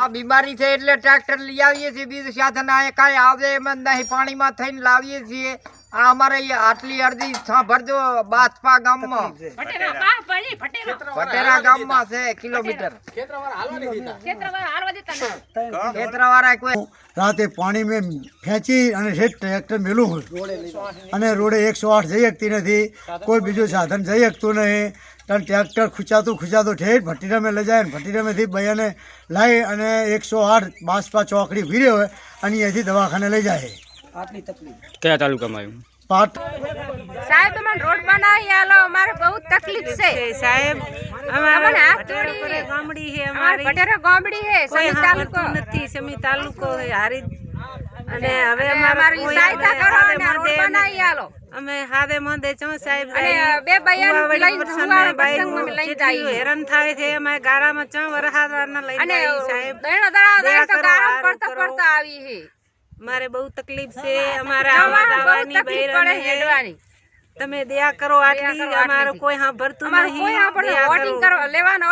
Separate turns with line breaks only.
આ બીમારી છે એટલે ટ્રેક્ટર લઈ આવીએ છીએ બીજું સાધન આ કાંઈ આવે એમ જ નહીં પાણીમાં થઈને લાવીએ છીએ. આ અમારે આટલી અડધી સાંભળજો બાથપા ગામમાં. પટેરા ગામમાં છે કિલોમીટર.
ખેતરવાળા હાલવા દેતા નથી.
ખેતરવાળા કોઈ
રાતે પાણી મેં ખેંચી અને ઠેઠ ટ્રેક્ટર મેલું હોય. અને રોડે એકસો આઠ જઈ શકતી નથી. કોઈ બીજું સાધન જઈ શકતું નહીં. પણ ટ્રેક્ટર ખૂંચાતું ખૂંચાતું ઠેઠ ભટ્ટીરામે લઈ જાય ને ભટ્ટીરામેથી બૈયાને લાવી અને એકસો આઠ બાસપા ચોકડી ભીરે હોય અને અહીંયાથી દવાખાને લઈ જાય.
કયા તાલુકામાં આવ્યું?
પાટ.
સાહેબ મને રોડ બનાવી આલો અમારે બહુ તકલીફ છે.
સાહેબ. અમારે ભટેરા ગામડી છે
અમારે
અમારી.
ગામડી હે સમી તાલુકો.
નથી સમી તાલુકો હારી. અને હવે અમારે
સહાયતા કરો અને રોડ બનાવી આલો
અમે હાથે માંદે છો સાહેબ
બે બૈયાને
પ્રસંગમાં
જાય.
હેરાન થાય છે અમે ગારામાં ચા વરસાદવારના લઈ
અને
જાય સાહેબ.
દૈણો દડાવ તો
કરો,
પડતા પડતા આવી હે.
મારે બહુ તકલીફ છે અમારે આવા
બહુ
દાવાની
તકલીફ હેડવાની.
તમે દયા કરો આટલી અમારો
અમારું
કોઈ હા
ભરતું
નહીં.
કોઈ આપણે વોટિંગ
કરો.
લેવાનો